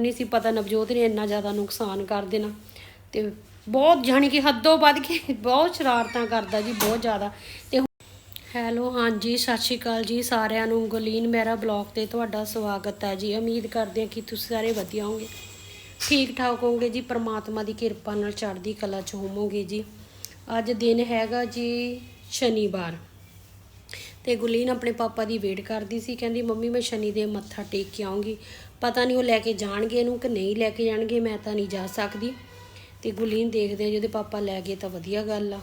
ਨਹੀਂ ਸੀ ਪਤਾ ਨਵਜੋਤ ਨੇ ਇੰਨਾ ਜ਼ਿਆਦਾ ਨੁਕਸਾਨ ਕਰ ਦੇਣਾ। ਤੇ ਬਹੁਤ ਜਾਣੀ ਕਿ ਹੱਦੋਂ ਵੱਧ ਕੇ ਬਹੁਤ ਸ਼ਰਾਰਤਾਂ ਕਰਦਾ ਜੀ, ਬਹੁਤ ਜ਼ਿਆਦਾ। ਤੇ ਹੈਲੋ, ਹਾਂਜੀ, ਸਤਿ ਸ਼੍ਰੀ ਅਕਾਲ ਜੀ ਸਾਰਿਆਂ ਨੂੰ। ਗੁਲੀਨ ਮੇਰਾ ਬਲੌਗ ਤੇ ਤੁਹਾਡਾ ਸਵਾਗਤ ਹੈ ਜੀ। ਉਮੀਦ ਕਰਦੇ ਹਾਂ ਕਿ ਤੁਸੀਂ ਸਾਰੇ ਵਧੀਆ ਹੋਵੋਗੇ। ਠੀਕ ਠਾਕ ਹੋਵੋਗੇ ਜੀ। ਪ੍ਰਮਾਤਮਾ ਦੀ ਕਿਰਪਾ ਨਾਲ ਚੜ੍ਹਦੀ ਕਲਾ ਚ ਹੋਵੋਗੇ ਜੀ। ਅੱਜ ਦਿਨ ਹੈਗਾ ਜੀ ਸ਼ਨੀਵਾਰ। ਤੇ ਗੁਲੀਨ ਆਪਣੇ ਪਾਪਾ ਦੀ ਵੇਟ ਕਰਦੀ ਸੀ। ਕਹਿੰਦੀ, ਮੰਮੀ, ਮੈਂ ਸ਼ਨੀ ਦੇ ਮੱਥਾ ਟੇਕ ਕੇ ਆਉਂਗੀ ਪਤਾ ਨਹੀਂ ਉਹ ਲੈ ਕੇ ਜਾਣਗੇ ਇਹਨੂੰ ਕਿ ਨਹੀਂ ਲੈ ਕੇ ਜਾਣਗੇ, ਮੈਂ ਤਾਂ ਨਹੀਂ ਜਾ ਸਕਦੀ। ਤੇ ਗੁਲੀਨ ਦੇਖਦੇ ਆ, ਜੇ ਉਹਦੇ ਪਾਪਾ ਲੈ ਗਏ ਤਾਂ ਵਧੀਆ ਗੱਲ ਆ।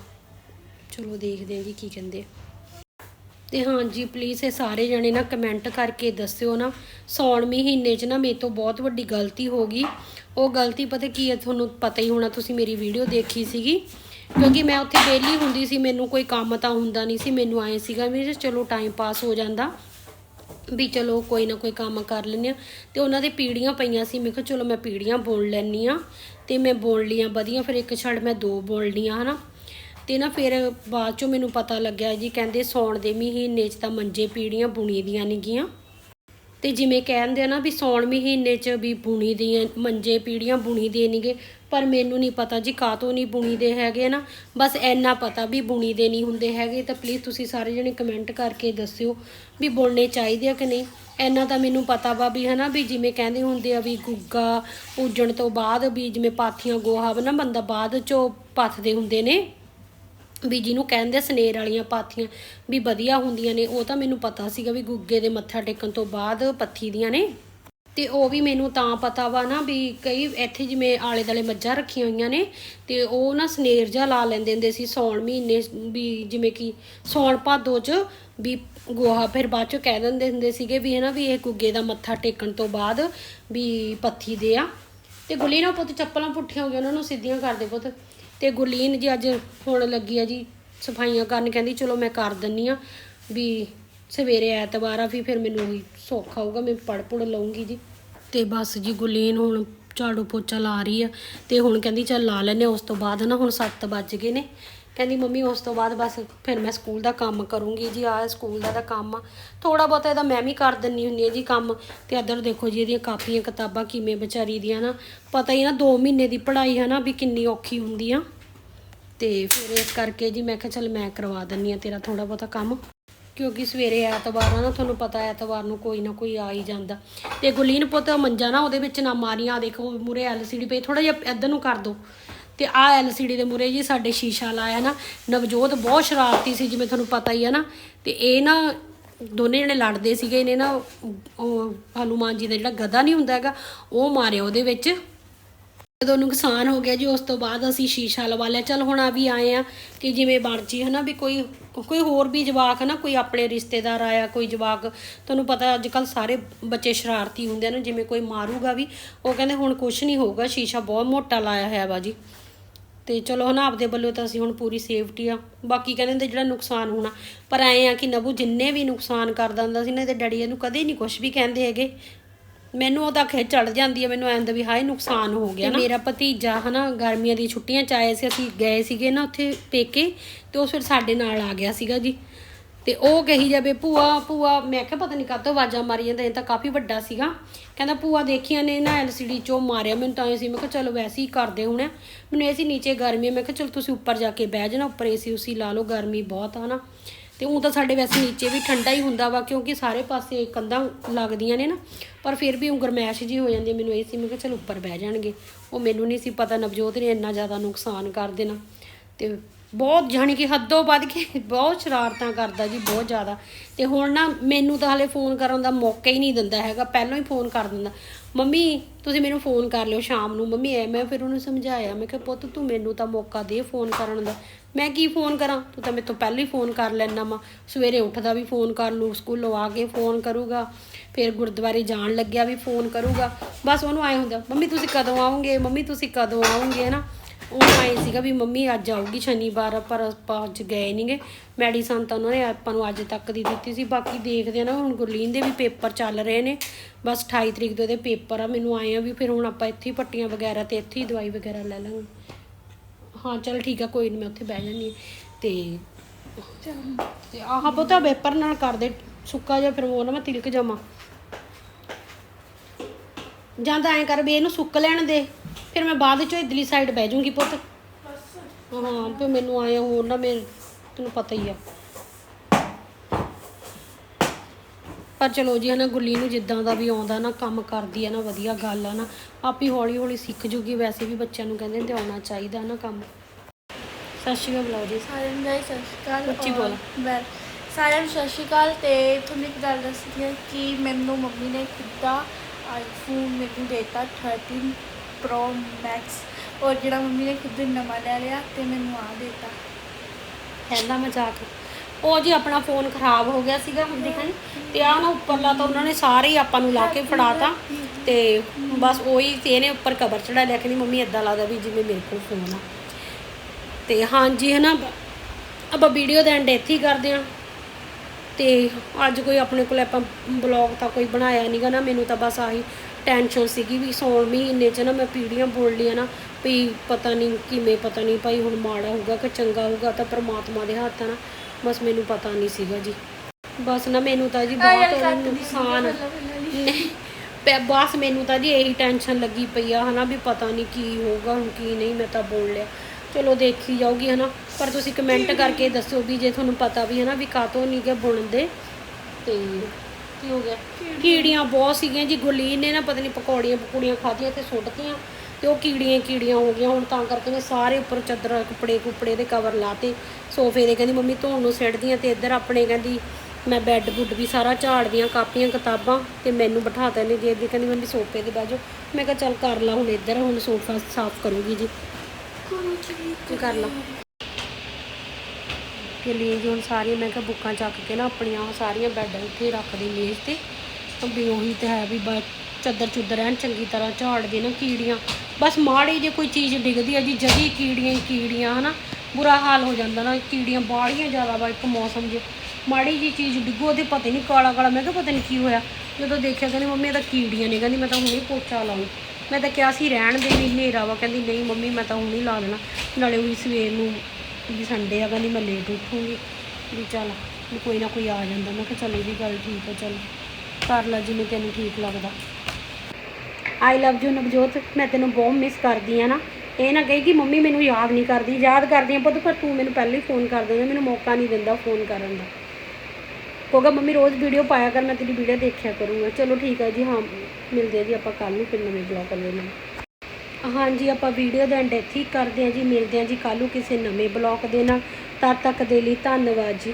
ਚਲੋ ਦੇਖਦੇ ਆ ਜੀ ਕੀ ਕਹਿੰਦੇ ਆ। ਤੇ ਹਾਂਜੀ ਪਲੀਜ਼ ਇਹ ਸਾਰੇ ਜਣੇ ਨਾ ਕਮੈਂਟ ਕਰਕੇ ਦੱਸਿਓ ਨਾ ਸੌਣ ਮਹੀਨੇ 'ਚ ਨਾ ਮੇਰੇ ਤੋਂ ਬਹੁਤ ਵੱਡੀ ਗਲਤੀ ਹੋ ਗਈ। ਉਹ ਗਲਤੀ ਪਤਾ ਕੀ ਹੈ ਤੁਹਾਨੂੰ ਪਤਾ ਹੀ ਹੋਣਾ, ਤੁਸੀਂ ਮੇਰੀ ਵੀਡੀਓ ਦੇਖੀ ਸੀਗੀ। ਕਿਉਂਕਿ ਮੈਂ ਉੱਥੇ ਵਿਹਲੀ ਹੁੰਦੀ ਸੀ, ਮੈਨੂੰ ਕੋਈ ਕੰਮ ਤਾਂ ਹੁੰਦਾ ਨਹੀਂ ਸੀ, ਮੈਨੂੰ ਆਏ ਸੀਗਾ ਵੀ ਚਲੋ ਟਾਈਮ ਪਾਸ ਹੋ ਜਾਂਦਾ। ਵੀ ਚਲੋ ਕੋਈ ਨਾ ਕੋਈ ਕੰਮ ਕਰ ਲੈਂਦੇ ਆ। ਤੇ ਉਹਨਾਂ ਦੇ ਪੀੜੀਆਂ ਪਈਆਂ ਸੀ। ਮੈਂ ਕਿਹਾ ਚਲੋ ਮੈਂ ਪੀੜੀਆਂ ਬੁਣ ਲੈਣੀ ਆ ਤੇ ਮੈਂ ਬੁਣ ਲੀਆਂ ਵਧੀਆ। ਫਿਰ ਇੱਕ ਛੜ ਮੈਂ ਦੋ ਬੁਣ ਲੀਆਂ ਹਨਾ। ਤੇ ਨਾ ਫਿਰ ਬਾਅਦ ਚੋਂ ਮੈਨੂੰ ਪਤਾ ਲੱਗਿਆ ਜੀ, ਕਹਿੰਦੇ ਸੌਣ ਦੇ ਮਹੀਨੇ 'ਚ ਤਾਂ ਮੰਜੇ ਪੀੜੀਆਂ ਬੁਣੀ ਦੀਆਂ ਨੇਗੀਆਂ। ਤੇ ਜਿਵੇਂ ਕਹਿੰਦੇ ਆ ਨਾ ਵੀ ਸੌਣ ਮਹੀਨੇ 'ਚ ਵੀ ਬੁਣੀ ਦੀਆਂ ਮੰਜੇ ਪੀੜੀਆਂ ਬੁਣੀ ਦੇ ਨਹੀਂਗੇ ਪਰ ਮੈਨੂੰ ਨਹੀਂ ਪਤਾ ਜੀ ਕਾਤੋਂ ਨਹੀਂ ਬੁਣੀ ਦੇ ਹੈਗੇ ਨਾ, ਬਸ ਇੰਨਾ ਪਤਾ ਵੀ ਬੁਣੀ ਦੇ ਨਹੀਂ ਹੁੰਦੇ ਹੈਗੇ, ਤਾਂ ਪਲੀਜ਼ ਤੁਸੀਂ ਸਾਰੇ ਜਣੇ ਕਮੈਂਟ ਕਰਕੇ ਦੱਸਿਓ ਵੀ ਬੁਣਨੇ ਚਾਹੀਦੇ ਆ ਕਿ ਨਹੀਂ। ਇੰਨਾ ਤਾਂ ਮੈਨੂੰ ਪਤਾ ਵਾ ਵੀ ਹਨਾ ਵੀ ਜਿਵੇਂ ਕਹਿੰਦੇ ਹੁੰਦੇ ਆ ਵੀ ਗੁੱਗਾ ਪੂਜਣ ਤੋਂ ਬਾਅਦ ਵੀ ਜਿਵੇਂ ਪਾਥੀਆਂ ਗੋਹਾ ਵਾ ਨਾ ਬੰਦਾ ਬਾਅਦ ਚੋਂ ਪਾਥਦੇ ਹੁੰਦੇ ਨੇ। ਵੀ ਜਿਹਨੂੰ ਕਹਿੰਦੇ ਸਨੇਰ ਵਾਲੀਆਂ ਪਾਥੀਆਂ, ਵੀ ਵਧੀਆ ਹੁੰਦੀਆਂ ਨੇ, ਉਹ ਤਾਂ ਮੈਨੂੰ ਪਤਾ ਸੀਗਾ ਵੀ ਗੁੱਗੇ ਦੇ ਮੱਥਾ ਟੇਕਣ ਤੋਂ ਬਾਅਦ ਪੱਥੀ ਦੀਆਂ ਨੇ। ਤੇ ਉਹ ਵੀ ਮੈਨੂੰ ਤਾਂ ਪਤਾ ਵਾ ਨਾ ਵੀ ਕਈ ਇੱਥੇ ਜਿਵੇਂ ਆਲੇ ਦਾਲੇ ਮੱਝਾਂ ਰੱਖੀਆਂ ਹੋਈਆਂ ਨੇ, ਤੇ ਉਹ ਨਾ ਸਨੇਰ ਜਿਹਾ ਲਾ ਲੈਂਦੇ ਹੁੰਦੇ ਸੀ ਸੌਣ ਮਹੀਨੇ, ਵੀ ਜਿਵੇਂ ਕਿ ਸੌਣ ਭਾਦੋ ਚ ਵੀ ਗੋਹਾ ਫਿਰ ਬਾਅਦ ਚ ਕਹਿ ਦਿੰਦੇ ਹੁੰਦੇ ਸੀਗੇ ਵੀ ਹਨਾ ਵੀ ਇਹ ਗੁੱਗੇ ਦਾ ਮੱਥਾ ਟੇਕਣ ਤੋਂ ਬਾਅਦ ਵੀ ਪੱਥੀ ਦੇ ਆ। ਤੇ ਗੁੱਲੀ ਨਾਲ ਪੁੱਤ, ਚੱਪਲਾਂ ਪੁੱਠੀਆਂ ਹੋ ਗਈਆਂ, ਉਹਨਾਂ ਨੂੰ ਸਿੱਧੀਆਂ ਕਰ ਦੇ ਪੁੱਤ। ਤੇ ਗੁਰਲੀਨ ਜੀ ਅੱਜ ਹੁਣ ਲੱਗੀ ਆ ਜੀ ਸਫਾਈਆਂ ਕਰਨ, ਕਹਿੰਦੀ ਚਲੋ ਮੈਂ ਕਰ ਦਿੰਨੀ ਆ ਵੀ ਸਵੇਰੇ ਐਤਵਾਰ ਆ, ਵੀ ਫਿਰ ਮੈਨੂੰ ਵੀ ਸੌਖਾ ਹੋਊਗਾ ਮੈਂ ਪੜ ਪੜ ਲਵਾਂਗੀ ਜੀ ਤੇ ਬਸ ਜੀ ਗੁਰਲੀਨ ਹੁਣ ਝਾੜੂ ਪੋਚਾ ਲਾ ਰਹੀ ਆ ਤੇ ਹੁਣ ਕਹਿੰਦੀ ਚੱਲ ਲਾ ਲੈਨੇ ਆ। ਉਸ ਤੋਂ ਬਾਅਦ ਨਾ ਹੁਣ 7 ਵੱਜ ਗਏ ਨੇ ਕਹਿੰਦੀ, ਮੰਮੀ, ਉਸ ਤੋਂ ਬਾਅਦ ਬਸ ਫਿਰ ਮੈਂ ਸਕੂਲ ਦਾ ਕੰਮ ਕਰੂੰਗੀ ਜੀ, ਆਹ ਸਕੂਲ ਦਾ ਤਾਂ ਕੰਮ ਆ। ਥੋੜਾ ਬਹੁਤਾ ਇਹਦਾ ਮੈਂ ਵੀ ਕਰ ਦਿੰਨੀ ਹੁੰਨੀ ਆ ਜੀ ਕੰਮ। ਤੇ ਇੱਧਰ ਦੇਖੋ ਜੀ, ਇਹਦੀਆਂ ਕਾਪੀਆਂ, ਕਿਤਾਬਾਂ ਕਿਵੇਂ ਵਿਚਾਰੀ ਦੀਆਂ ਨਾ। ਪਤਾ ਹੀ ਨਾ 2 ਮਹੀਨੇ ਦੀ ਪੜ੍ਹਾਈ ਹੈ ਨਾ ਵੀ ਕਿੰਨੀ ਔਖੀ ਹੁੰਦੀ ਆ। ਤੇ ਫਿਰ ਇਸ ਕਰਕੇ ਜੀ ਮੈਂ ਕਿਹਾ, ਚੱਲ ਮੈਂ ਕਰਵਾ ਦਿੰਨੀ ਆ ਤੇਰਾ ਥੋੜਾ ਬਹੁਤਾ ਕੰਮ। ਕਿਉਂਕਿ ਸਵੇਰੇ ਐਤਵਾਰ ਆ ਨਾ, ਤੁਹਾਨੂੰ ਪਤਾ ਐਤਵਾਰ ਨੂੰ ਕੋਈ ਨਾ ਕੋਈ ਆ ਹੀ ਜਾਂਦਾ। ਤੇ ਗੁਲੀਨ ਪੁੱਤ ਮੰਜਾ ਨਾ ਉਹਦੇ ਵਿੱਚ ਨਾ ਮਾਰੀਆਂ। ਦੇਖੋ ਮੂਰੇ ਐਲਸੀਡੀ ਪਈ ਥੋੜਾ ਜਿਹਾ ਇੱਧਰ ਨੂੰ ਕਰ ਦੋ। ਤੇ ਆ ਐਲਸੀਡੀ ਦੇ ਮੂਰੇ ਜੀ ਸਾਡੇ ਸ਼ੀਸ਼ਾ ਲਾਇਆ ਨਾ, ਨਵਜੋਤ ਬਹੁਤ ਸ਼ਰਾਰਤੀ ਸੀ ਜਿਵੇਂ ਤੁਹਾਨੂੰ ਪਤਾ ਹੀ ਹੈ ਨਾ, ਤੇ ਇਹ ਨਾ ਦੋਨੇ ਜਣੇ ਲੜਦੇ ਸੀਗੇ, ਇਹਨੇ ਨਾ ਉਹ ਹਨੂਮਾਨ ਜੀ ਦਾ ਜਿਹੜਾ ਗਦਾ ਨਹੀਂ ਹੁੰਦਾ ਹੈਗਾ, ਉਹ ਮਾਰਿਆ ਉਹਦੇ ਵਿੱਚ। ਜਦੋਂ ਨੁਕਸਾਨ ਹੋ ਗਿਆ ਜੀ, ਉਸ ਤੋਂ ਬਾਅਦ ਅਸੀਂ ਸ਼ੀਸ਼ਾ ਲਵਾ ਲਿਆ। ਚਲ ਹੁਣ ਆ ਵੀ ਆਏ ਆ ਕਿ ਜਿਵੇਂ ਬਣ ਜੀ ਹਨਾ ਵੀ ਕੋਈ ਕੋਈ ਹੋਰ ਵੀ ਜਵਾਕ ਹਨਾ ਕੋਈ ਆਪਣੇ ਰਿਸ਼ਤੇਦਾਰ ਆਇਆ, ਕੋਈ ਜਵਾਕ, ਤੁਹਾਨੂੰ ਪਤਾ ਅੱਜ ਕੱਲ ਸਾਰੇ ਬੱਚੇ ਸ਼ਰਾਰਤੀ ਹੁੰਦੇ ਨੇ, ਜਿਵੇਂ ਕੋਈ ਮਾਰੂਗਾ ਵੀ, ਉਹ ਕਹਿੰਦੇ ਹੁਣ ਕੁਝ ਨਹੀਂ ਹੋਊਗਾ, ਸ਼ੀਸ਼ਾ ਬਹੁਤ ਮੋਟਾ ਲਾਇਆ ਹੋਇਆ ਵਾ ਜੀ। ਤੇ ਚਲੋ ਹਨਾ ਆਪਦੇ ਵੱਲੋਂ ਤਾਂ ਅਸੀਂ ਹੁਣ ਪੂਰੀ ਸੇਫਟੀ ਆ। ਬਾਕੀ ਕਹਿੰਦੇ ਹੁੰਦੇ ਜਿਹੜਾ ਨੁਕਸਾਨ ਹੋਣਾ। ਪਰ ਐ ਆ ਕਿ ਨਬੂ ਜਿੰਨੇ ਵੀ ਨੁਕਸਾਨ ਕਰਦਾ ਹੁੰਦਾ ਸੀ ਨਾ ਇਹਦੇ ਡੈਡੀ ਇਹਨੂੰ ਕਦੇ ਨਹੀਂ ਕੁਝ ਵੀ ਕਹਿੰਦੇ ਹੈਗੇ। ਮੈਨੂੰ ਉਹਦਾ ਖਿੱਚ ਚੜ ਜਾਂਦੀ ਹੈ ਮੈਨੂੰ ਐਂ ਹੁੰਦਾ ਵੀ ਹਾਏ ਨੁਕਸਾਨ ਹੋ ਗਿਆ ਨਾ। ਮੇਰਾ ਭਤੀਜਾ ਹਨਾ ਗਰਮੀਆਂ ਦੀ ਛੁੱਟੀਆਂ ਚ ਆਏ ਸੀ ਅਸੀਂ ਗਏ ਸੀਗੇ ਨਾ ਉੱਥੇ ਪੇਕੇ ਤੇ ਉਹ ਫਿਰ ਸਾਡੇ ਨਾਲ ਆ ਗਿਆ ਸੀਗਾ ਜੀ। ਤੇ ਉਹ ਕਹੀ ਜਾਵੇ, ਭੂਆ ਭੂਆ, ਮੈਂ ਕਿਹਾ ਪਤਾ ਨਹੀਂ ਕਾਹਤੋਂ ਆਵਾਜ਼ਾਂ ਮਾਰੀ ਜਾਂਦਾ ਇਹ ਤਾਂ ਕਾਫੀ ਵੱਡਾ ਸੀਗਾ। ਕਹਿੰਦਾ, ਭੂਆ ਦੇਖੀਆਂ ਨੇ ਨਾ ਐਲਸੀਡੀ ਚੋਂ ਮਾਰਿਆ, ਮੈਨੂੰ ਤਾਂ ਐ ਸੀ, ਮੈਂ ਕਿਹਾ ਚਲੋ ਵੈਸੇ ਹੀ ਕਰਦੇ ਹੁਣ ਮੈਨੂੰ ਇਹ ਸੀ ਨੀਚੇ ਗਰਮੀ ਮੈਂ ਕਿਹਾ ਚਲ ਤੁਸੀਂ ਉੱਪਰ ਜਾ ਕੇ ਬਹਿ ਜਾਣਾ, ਉੱਪਰ ਏਸੀ ਉਸੀ ਲਾ ਲਓ, ਗਰਮੀ ਬਹੁਤ ਆ ਨਾ। ਤੇ ਉਹ ਤਾਂ ਸਾਡੇ ਵੈਸੇ ਨੀਚੇ ਵੀ ਠੰਡਾ ਹੀ ਹੁੰਦਾ ਵਾ, ਕਿਉਂਕਿ ਸਾਰੇ ਪਾਸੇ ਕੰਧਾਂ ਲੱਗਦੀਆਂ ਨੇ ਨਾ। ਪਰ ਫਿਰ ਵੀ ਉਹ ਗਰਮੈਸ਼ ਜੀ ਹੋ ਜਾਂਦੀ ਮੈਨੂੰ ਇਹ ਸੀ, ਮੈਂ ਕਿਹਾ ਚਲ ਉੱਪਰ ਬਹਿ ਜਾਣਗੇ। ਉਹ ਮੈਨੂੰ ਨਹੀਂ ਸੀ ਪਤਾ, ਨਵਜੋਤ ਨੇ ਇੰਨਾ ਜ਼ਿਆਦਾ ਨੁਕਸਾਨ ਕਰ ਦੇਣਾ। ਤੇ ਬਹੁਤ, ਜਾਣੀ ਕਿ ਹੱਦੋਂ ਵੱਧ ਕੇ ਬਹੁਤ ਸ਼ਰਾਰਤਾਂ ਕਰਦਾ ਜੀ, ਬਹੁਤ ਜ਼ਿਆਦਾ। ਤੇ ਹੁਣ ਨਾ ਮੈਨੂੰ ਤਾਂ ਹਲੇ ਫੋਨ ਕਰਨ ਦਾ ਮੌਕਾ ਹੀ ਨਹੀਂ ਦਿੰਦਾ ਹੈਗਾ, ਪਹਿਲਾਂ ਹੀ ਫੋਨ ਕਰ ਦਿੰਦਾ। ਮੰਮੀ, ਤੁਸੀਂ ਮੈਨੂੰ ਫੋਨ ਕਰ ਲਿਓ ਸ਼ਾਮ ਨੂੰ। ਮੰਮੀ ਐ ਮੈਂ ਫਿਰ ਉਹਨੂੰ ਸਮਝਾਇਆ, ਮੈਂ ਕਿਹਾ, ਪੁੱਤ, ਤੂੰ ਮੈਨੂੰ ਤਾਂ ਮੌਕਾ ਦੇ ਫੋਨ ਕਰਨ ਦਾ। ਮੈਂ ਕੀ ਫੋਨ ਕਰਾਂ? ਤੂੰ ਤਾਂ ਮੇਰੇ ਤੋਂ ਪਹਿਲਾਂ ਹੀ ਫੋਨ ਕਰ ਲੈਣਾ ਵਾ। ਸਵੇਰੇ ਉੱਠਦਾ ਵੀ ਫੋਨ ਕਰ ਲੂ ਸਕੂਲੋਂ ਆ ਕੇ ਫੋਨ ਕਰੂਗਾ। ਫਿਰ ਗੁਰਦੁਆਰੇ ਜਾਣ ਲੱਗਿਆ ਵੀ ਫੋਨ ਕਰੂਗਾ। ਬਸ ਉਹਨੂੰ ਆਏ ਹੁੰਦਾ, ਮੰਮੀ, ਤੁਸੀਂ ਕਦੋਂ ਆਉਂਗੇ ਮੰਮੀ, ਤੁਸੀਂ ਕਦੋਂ ਆਓਗੇ? ਨਾ ਉਹ ਆਏ ਸੀਗਾ ਵੀ ਮੰਮੀ ਅੱਜ ਆਊਗੀ ਸ਼ਨੀਵਾਰ, ਪਰ ਆਪਾਂ ਅੱਜ ਗਏ ਨਹੀਂਗੇ ਮੈਡੀਸਨ ਤਾਂ ਉਹਨਾਂ ਨੇ ਆਪਾਂ ਨੂੰ ਅੱਜ ਤੱਕ ਦੀ ਦਿੱਤੀ ਸੀ। ਬਾਕੀ ਦੇਖਦੇ ਆ ਨਾ ਹੁਣ ਗੁਰਲੀਨ ਦੇ ਵੀ ਪੇਪਰ ਚੱਲ ਰਹੇ ਨੇ। ਬਸ 28 ਤਰੀਕ ਤੋਂ ਇਹਦੇ ਪੇਪਰ ਆ, ਮੈਨੂੰ ਆਏ ਆ ਵੀ ਫਿਰ ਹੁਣ ਆਪਾਂ ਇੱਥੇ ਹੀ ਪੱਟੀਆਂ ਵਗੈਰਾ ਤੇ ਇੱਥੇ ਹੀ ਦਵਾਈ ਵਗੈਰਾ ਲੈ ਲਾਂਗੇ। ਹਾਂ, ਚਲ ਠੀਕ ਆ, ਕੋਈ ਨਹੀਂ ਮੈਂ ਉੱਥੇ ਬਹਿ ਜਾਂਦੀ ਹਾਂ ਤੇ ਤੇ ਆਹ ਬਹੁਤਾ ਪੇਪਰ ਨਾਲ ਕਰਦੇ ਸੁੱਕਾ ਜਿਹਾ ਫਿਰ ਉਹ ਨਾ ਮੈਂ ਤਿਲਕ ਜਾਵਾਂ। ਜਾਂ ਤਾਂ ਐਂ ਕਰ ਵੀ ਇਹਨੂੰ ਸੁੱਕ ਲੈਣ ਦੇ। ਫਿਰ ਮੈਂ ਬਾਅਦ ਚੋਂ ਇਧਰਲੀ ਸਾਈਡ ਬਹਿ ਜਾਊਂਗੀ ਪੁੱਤ। ਹਾਂ ਵੀ ਮੈਨੂੰ ਆਇਆ ਹੋਰ ਨਾ ਮੇਰੇ ਤੈਨੂੰ ਪਤਾ ਹੀ ਆ। ਪਰ ਚਲੋ ਜੀ ਹਨਾ ਗੁੱਲੀ ਨੂੰ ਜਿੱਦਾਂ ਦਾ ਵੀ ਆਉਂਦਾ ਨਾ ਕੰਮ ਕਰਦੀ ਆ ਨਾ ਵਧੀਆ ਗੱਲ ਆ ਨਾ ਆਪੀ ਹੌਲੀ ਹੌਲੀ ਸਿੱਖ ਜੂਗੀ। ਵੈਸੇ ਵੀ ਬੱਚਿਆਂ ਨੂੰ ਕਹਿੰਦੇ ਹੁੰਦੇ ਆਉਣਾ ਚਾਹੀਦਾ ਨਾ ਕੰਮ। ਸਤਿ ਸ਼੍ਰੀ ਅਕਾਲ ਬੁਲਾਓ ਜੀ। ਸਾਰਿਆਂ ਨੂੰ ਸਤਿ ਸ਼੍ਰੀ ਅਕਾਲ। ਉੱਚੀ ਔਰ ਬੋਲ। ਮੈਂ ਸਾਰਿਆਂ ਨੂੰ ਸਤਿ ਸ਼੍ਰੀ ਅਕਾਲ ਤੇ ਤੁਹਾਨੂੰ ਇੱਕ ਗੱਲ ਦੱਸਣੀ ਹੈ ਕਿ ਮੈਨੂੰ ਮੰਮੀ ਨੇ ਖੁਦਾ ਆਈਫੋਨ ਮੈਨੂੰ ਦੇਤਾ 13 ਪ੍ਰੋ ਮੈਕਸ ਔਰ ਜਿਹੜਾ ਮੰਮੀ ਨੇ ਖੁਦ ਨਵਾਂ ਲੈ ਲਿਆ ਤੇ ਮੈਨੂੰ ਆ ਦੇਤਾ। ਕਹਿੰਦਾ ਮਜ਼ਾਕ ਉਹ ਜੀ ਆਪਣਾ ਫੋਨ ਖਰਾਬ ਹੋ ਗਿਆ ਸੀਗਾ ਹੁਣ ਦੇਖਾਂ ਤੇ ਆ ਨਾ ਉੱਪਰਲਾ ਤਾਂ ਉਹਨਾਂ ਨੇ ਸਾਰੇ ਹੀ ਆਪਾਂ ਨੂੰ ਲਾ ਕੇ ਫੜਾਤਾ। ਤੇ ਬਸ ਉਹੀ ਤੇ ਇਹਨੇ ਉੱਪਰ ਕਵਰ ਚੜਾ ਲਿਆ ਕਿ ਨਹੀਂ ਮੰਮੀ ਇਦਾਂ ਲੱਗਦਾ ਵੀ ਜਿਵੇਂ ਮੇਰੇ ਕੋਲ ਫੋਨ ਆ। ਤੇ ਹਾਂਜੀ ਹਨਾ। ਆਪਾਂ ਵੀਡੀਓ ਦਾ ਐਂਡ ਇੱਥੇ ਹੀ ਕਰਦੇ ਆ ਤੇ ਅੱਜ ਕੋਈ ਆਪਣੇ ਕੋਲ ਆਪਾਂ ਬਲੌਗ ਤਾਂ ਕੋਈ ਬਣਾਇਆ ਨਹੀਂਗਾ ਨਾ ਮੈਨੂੰ ਤਾਂ ਬਸ ਆਹੀ ਟੈਨਸ਼ਨ ਸੀਗੀ ਵੀ ਸੌਣ ਮਹੀਨੇ ਚ ਨਾ ਮੈਂ ਪੀੜੀਆਂ ਬੋਲ ਲਈਆਂ ਨਾ ਵੀ ਪਤਾ ਨਹੀਂ ਕਿਵੇਂ ਪਤਾ ਨਹੀਂ ਭਾਈ ਹੁਣ ਮਾੜਾ ਹੋਊਗਾ ਕਿ ਚੰਗਾ ਹੋਊਗਾ ਤਾਂ ਪ੍ਰਮਾਤਮਾ ਦੇ ਹੱਥ ਆ ਨਾ ਬਸ ਮੈਨੂੰ ਪਤਾ ਨਹੀਂ ਸੀਗਾ ਜੀ। ਬਸ ਨਾ ਮੈਨੂੰ ਤਾਂ ਜੀ ਬਹੁਤ ਨੁਕਸਾਨ ਬਸ ਮੈਨੂੰ ਤਾਂ ਜੀ ਇਹੀ ਟੈਨਸ਼ਨ ਲੱਗੀ ਪਈ ਆ ਹਨਾ ਵੀ ਪਤਾ ਨਹੀਂ ਕੀ ਹੋਊਗਾ ਹੁਣ ਕੀ ਨਹੀਂ ਮੈਂ ਤਾਂ ਬੋਲ ਲਿਆ। ਚਲੋ ਦੇਖੀ ਜਾਊਗੀ, ਹਨਾ। ਪਰ ਤੁਸੀਂ ਕਮੈਂਟ ਕਰਕੇ ਦੱਸੋ ਵੀ ਜੇ ਤੁਹਾਨੂੰ ਪਤਾ ਵੀ, ਹਨਾ, ਵੀ ਕਾਤੋਂ ਨਹੀਂ ਕਿ ਬੁਣਦੇ। ਤੇ ਕੀ ਹੋ ਗਿਆ? ਕੀੜੀਆਂ ਬਹੁਤ ਸੀਗੀਆਂ ਜੀ। ਗੁਲੀਨ ਨੇ ਨਾ, ਪਤਾ ਨਹੀਂ ਪਕੌੜੀਆਂ ਪਕੌੜੀਆਂ ਖਾਧੀਆਂ ਤੇ ਸੁੱਟਤੀਆਂ ਤੇ ਉਹ ਕੀੜੀਆਂ ਕੀੜੀਆਂ ਹੋ ਗਈਆਂ। ਹੁਣ ਤਾਂ ਕਰਕੇ ਨੇ ਸਾਰੇ ਉੱਪਰ ਚਾਦਰ, ਕੱਪੜੇ ਕੁਪੜੇ ਦੇ ਕਵਰ ਲਾਤੇ। ਸੋਫੇ ਦੇ ਕਹਿੰਦੀ, ਮੰਮੀ, ਧੋਣ ਨੂੰ ਸਿੱਟਦੀਆਂ ਤੇ ਇੱਧਰ ਆਪਣੇ, ਕਹਿੰਦੀ, ਮੈਂ ਬੈੱਡ ਬੁੱਡ ਵੀ ਸਾਰਾ ਝਾੜਦੀਆਂ, ਕਾਪੀਆਂ, ਕਿਤਾਬਾਂ ਤੇ ਮੈਨੂੰ ਬਿਠਾਤਾ ਨੇ ਜੇ ਦੀ ਕਹਿੰਦੀ, ਮੰਮੀ, ਸੋਫੇ ਤੇ ਬਹਿ ਜਾਓ। ਮੈਂ ਕਿਹਾ, ਚੱਲ ਕਰ ਲਾ, ਹੁਣ ਇੱਧਰ, ਹੁਣ ਸੋਫਾ ਸਾਫ਼ ਕਰੂਗੀ ਜੀ। ਕੀ ਕਰ ਲਾ ਕਿ ਲਈ ਹੁਣ ਸਾਰੀਆਂ, ਮੈਂ ਕਿਹਾ ਬੁੱਕਾਂ ਚੱਕ ਕੇ ਨਾ ਆਪਣੀਆਂ, ਉਹ ਸਾਰੀਆਂ ਬੈੱਡ ਉੱਥੇ ਰੱਖ ਦੇ ਮੇਜ਼ ਤੇ। ਵੀ ਉਹੀ ਤੇ ਹੈ ਵੀ ਬਸ ਚੱਦਰ ਚੁੱਦਰ ਐਨ ਚੰਗੀ ਤਰ੍ਹਾਂ ਝਾੜ ਦੇ ਨਾ ਕੀੜੀਆਂ। ਬਸ ਮਾੜੀ ਜੇ ਕੋਈ ਚੀਜ਼ ਡਿੱਗਦੀ ਆ ਜੀ ਜਦੀ ਕੀੜੀਆਂ ਹੀ ਕੀੜੀਆਂ, ਹਨਾ। ਬੁਰਾ ਹਾਲ ਹੋ ਜਾਂਦਾ ਨਾ, ਕੀੜੀਆਂ ਬਾੜੀਆਂ ਜ਼ਿਆਦਾ ਵਾ ਇੱਕ ਮੌਸਮ ਜੇ ਮਾੜੀ ਜੀ ਚੀਜ਼ ਡਿੱਗੋ ਤੇ ਪਤਾ ਨਹੀਂ ਕਾਲਾ ਕਾਲਾ ਮੈਂ ਕਿਹਾ ਪਤਾ ਨਹੀਂ ਕੀ ਹੋਇਆ। ਜਦੋਂ ਦੇਖਿਆ, ਕਹਿੰਦੀ ਮੰਮੀ ਇਹ ਤਾਂ ਕੀੜੀਆਂ ਨੇ, ਕਹਿੰਦੀ ਮੈਂ ਤਾਂ ਹੁਣੇ ਪੋਚਾ ਲਾਉਂ ਮੈਂ ਤਾਂ ਕਿਹਾ ਸੀ ਰਹਿਣ ਦੇ ਵੀ ਹਨੇਰਾ ਵਾ, ਕਹਿੰਦੀ ਨਹੀਂ ਮੰਮੀ ਮੈਂ ਤਾਂ ਹੁਣੇ ਲਾ ਦੇਣਾ। ਨਾਲੇ ਉਹੀ ਸਵੇਰ ਨੂੰ ਵੀ ਸੰਡੇ ਆ, ਕਹਿੰਦੀ ਮੈਂ ਲੇਟ ਉੱਠੂੰਗੀ। ਵੀ ਚੱਲ, ਵੀ ਕੋਈ ਨਾ ਕੋਈ ਆ ਜਾਂਦਾ। ਮੈਂ ਕਿਹਾ ਚੱਲ ਇਹ ਵੀ ਗੱਲ ਠੀਕ ਹੈ ਚੱਲ ਕਰ ਲੈ ਜਿਵੇਂ ਤੈਨੂੰ ਠੀਕ ਲੱਗਦਾ। I love you Navjot. ਮੈਂ ਤੈਨੂੰ ਬਹੁਤ ਮਿਸ ਕਰਦੀ ਆ ਨਾ। ਇਹ ਨਾ ਕਹੀ ਕਿ ਮੰਮੀ ਮੈਨੂੰ ਯਾਦ ਨਹੀਂ ਕਰਦੀ। ਯਾਦ ਕਰਦੀ ਆ ਪੁੱਤ, ਪਰ ਤੂੰ ਮੈਨੂੰ ਪਹਿਲਾਂ ਹੀ ਫੋਨ ਕਰ ਦਿੰਦਾ। ਮੈਨੂੰ ਮੌਕਾ ਨਹੀਂ ਦਿੰਦਾ ਫੋਨ ਕਰਨ ਦਾ। ਕਹੋਗਾ, ਮੰਮੀ, ਰੋਜ਼ ਵੀਡੀਓ ਪਾਇਆ ਕਰ, ਮੈਂ ਤੇਰੀ ਵੀਡੀਓ ਦੇਖਿਆ ਕਰੂੰਗਾ। ਚਲੋ ਠੀਕ ਹੈ ਜੀ, ਹਾਂ, ਮਿਲਦੇ ਆ ਜੀ ਆਪਾਂ ਕੱਲ ਨੂੰ, ਫਿਰ ਨਵੇਂ ਬਲੌਗ ਦੇ ਨਾਲ ਹਾਂਜੀ, ਆਪਾਂ ਵੀਡੀਓ ਦਾ ਐਂਡ ਇੱਥੇ ਹੀ ਕਰਦੇ ਹਾਂ ਜੀ, ਮਿਲਦੇ ਹਾਂ ਜੀ ਕੱਲ ਨੂੰ ਕਿਸੇ ਨਵੇਂ ਬਲੌਗ ਦੇ ਨਾਲ। ਤਦ ਤੱਕ ਦੇ ਲਈ ਧੰਨਵਾਦ ਜੀ।